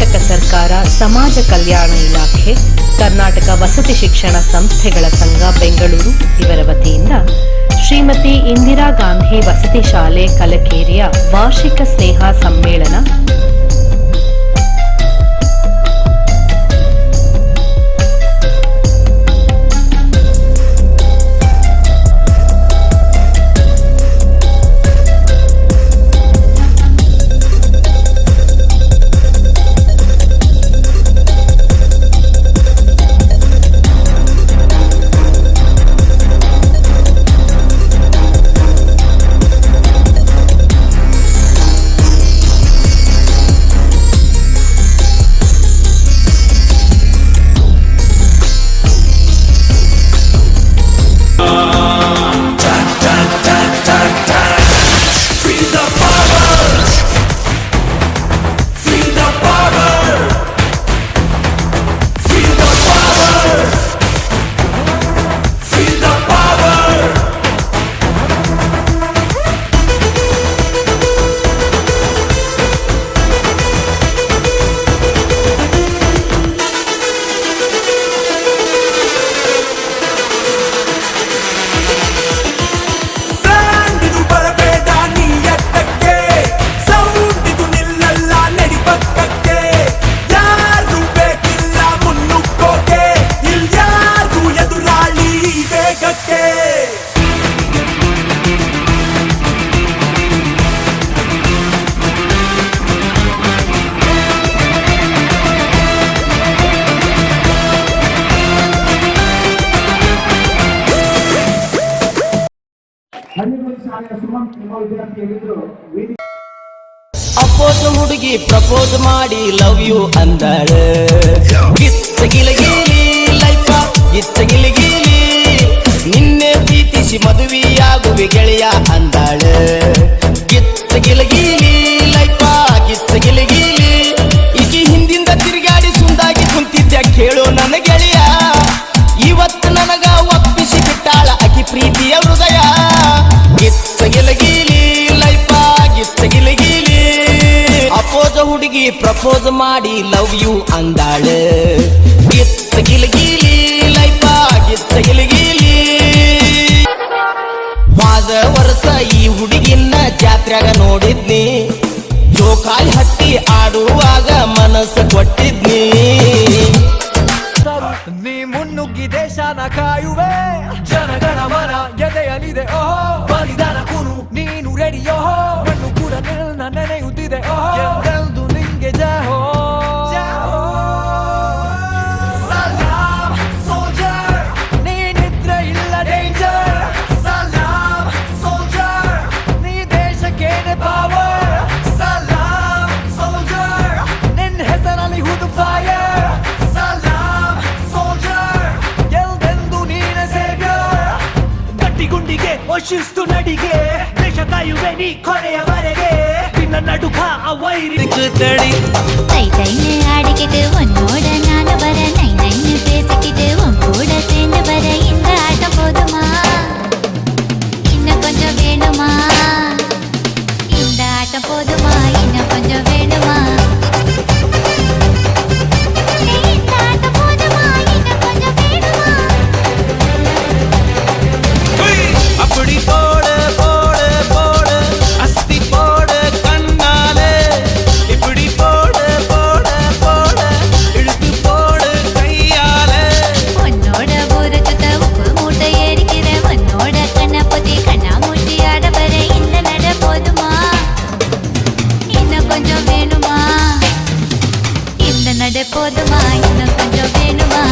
ಸಮಾಜ ಕಲ್ಯಾಣ ಇಲಾಖೆ, ಕರ್ನಾಟಕ ವಸತಿ ಶಿಕ್ಷಣ ಸಂಸ್ಥೆಗಳ ಸಂಘ ಬೆಂಗಳೂರು ಇವರ ವತಿಯಿಂದ ಶ್ರೀಮತಿ ಇಂದಿರಾ ಗಾಂಧಿ ವಸತಿ ಶಾಲೆ ಕಲಕೇರಿಯ ವಾರ್ಷಿಕ ಸ್ನೇಹ ಸಮ್ಮೇಳನ Uh... ಅಪ್ಪೋಸ್ ಹುಡುಗಿ ಪ್ರಪೋಸ್ ಮಾಡಿ ಲವ್ ಯು ಅಂದಳ. ಗಿಲಗಿಲಿ ಲೈಫ ಗಿತ್ತ ನಿನ್ನೆ ಪ್ರೀತಿಸಿ ಮದುವೆಯಾಗುವೆ ಗೆಳೆಯ ಹುಡುಗಿ ಪ್ರಪೋಸ್ ಮಾಡಿ ಲವ್ ಯು ಅಂದಾಳ. ಗಿತ್ತ ಗಿಲಗಿಲಿ ಲೈಫ ಗಿತ್ತ ಗಿಲಗಿಲಿ. ವಾದ ವರ್ಷ ಈ ಹುಡುಗಿನ ಜಾತ್ರೆಗ ನೋಡಿದ್ನಿ. ಜೋಕಾಲಿ ಹತ್ತಿ ಆಡುವಾಗ ಮನಸ್ಸು ಕೊಟ್ಟಿದ್ನಿ. ನೀ ಮುನ್ನುಗ್ಗಿ ದೇಶನ ಕಾಯುವೆ. ಜನಗಣ ಮನ ಎದೆಯಲಿದೆ ಓಹೋ, ಬಲಿದಾನ ಕುನು ನೀನು ರೆಡಿಯೋ. ಮಣ್ಣು ಕೂಡ ನೆನೆಯುತ್ತಿದೆ. ಓಹೋ ರಕ್ಷಿಸ್ತು ನಡಿಗೆ ದೇಶ ಕಾಯುವೆ ನೀ ಕೊನೆಯವರೆಗೆ ನಿನ್ನ ನಡುಕ ಅವೈರಿ ತೈ ತೈ ಅಡಿಗೆಗೆ ಒಂದು போதுமா? இன்னும் கொஞ்சம் வேணுமா?